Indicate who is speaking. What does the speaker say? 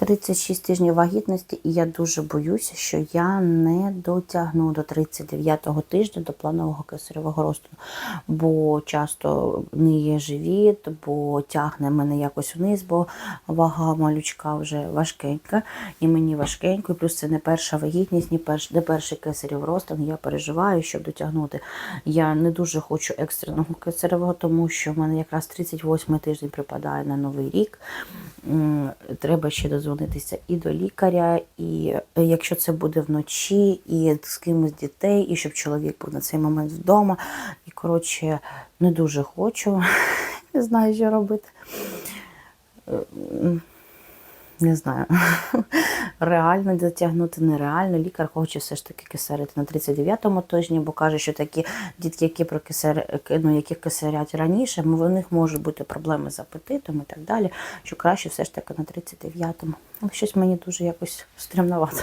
Speaker 1: 36 тижнів вагітності, і я дуже боюся, що я не дотягну до 39-го тижня до планового кесаревого розтину, бо часто не є живіт, бо тягне мене якось вниз, бо вага малючка вже важкенька, і мені важкенько, і плюс це не перша вагітність, не, перш, не перший кесарів розтин. Я переживаю, щоб дотягнути. Я не дуже хочу екстреного кесаревого, тому що в мене якраз 38 тиждень припадає на новий рік. М, Треба ще дозвонитися і до лікаря, і е, якщо це буде вночі, і з кимось дітей, і щоб чоловік був на цей момент вдома. І коротше, не дуже хочу, не знаю, що робити. Е, Не знаю, реально дотягнути, нереально. Лікар хоче все ж таки кисарити на 39-му тижні, бо каже, що такі дітки, які прокисар... ну, які кисарять раніше, у них можуть бути проблеми з апетитом і так далі, що краще все ж таки на 39-му. Щось мені дуже якось стремновато.